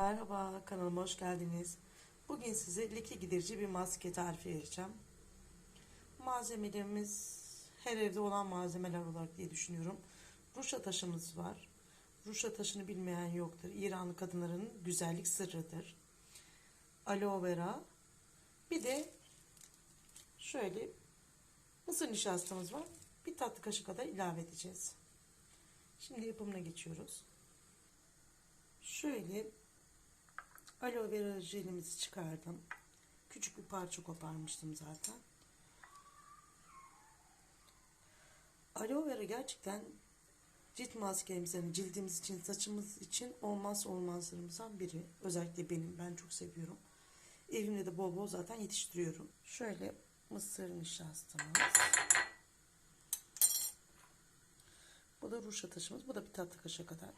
Merhaba, kanalıma hoş geldiniz. Bugün size leke giderici bir maske tarifi vereceğim. Malzemelerimiz her evde olan malzemeler olarak diye düşünüyorum. Ruşa taşımız var. Ruşa taşını bilmeyen yoktur. İranlı kadınların güzellik sırrıdır. Aloe vera. Bir de şöyle mısır nişastamız var. Bir tatlı kaşık kadar ilave edeceğiz. Şimdi yapımına geçiyoruz. Şöyle aloe vera jelimizi çıkardım. Küçük bir parça koparmıştım zaten. Aloe vera gerçekten cilt maskelerimizden, cildimiz için, saçımız için olmazsa olmazlarımızdan biri. Özellikle benim, ben çok seviyorum. Evimde de bol bol zaten yetiştiriyorum. Şöyle mısır nişastamız. Bu da ruşa taşımız. Bu da bir tatlı kaşığı kadar.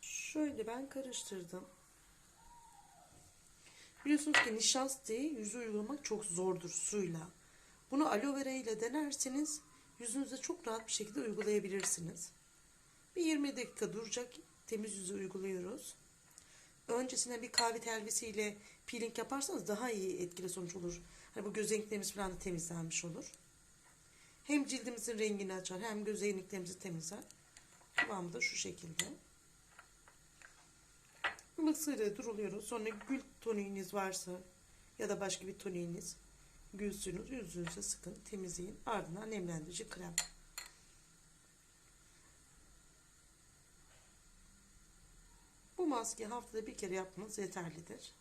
Şöyle ben karıştırdım. Biliyorsunuz ki nişastayı yüze uygulamak çok zordur suyla. Bunu aloe vera ile denerseniz yüzünüze çok rahat bir şekilde uygulayabilirsiniz. Bir 20 dakika duracak temiz yüze uyguluyoruz. Öncesine bir kahve telvesiyle peeling yaparsanız daha iyi etkili sonuç olur. Hani bu gözeneklerimiz falan da temizlenmiş olur. Hem cildimizin rengini açar hem gözeneklerimizi temizler. Kıvamı da şu şekilde. Mısırı duruluyoruz. Sonra gül toniğiniz varsa ya da başka bir toniğiniz gül suyunu yüzünüze sıkın, temizleyin. Ardından nemlendirici krem. Bu maske haftada bir kere yapmanız yeterlidir.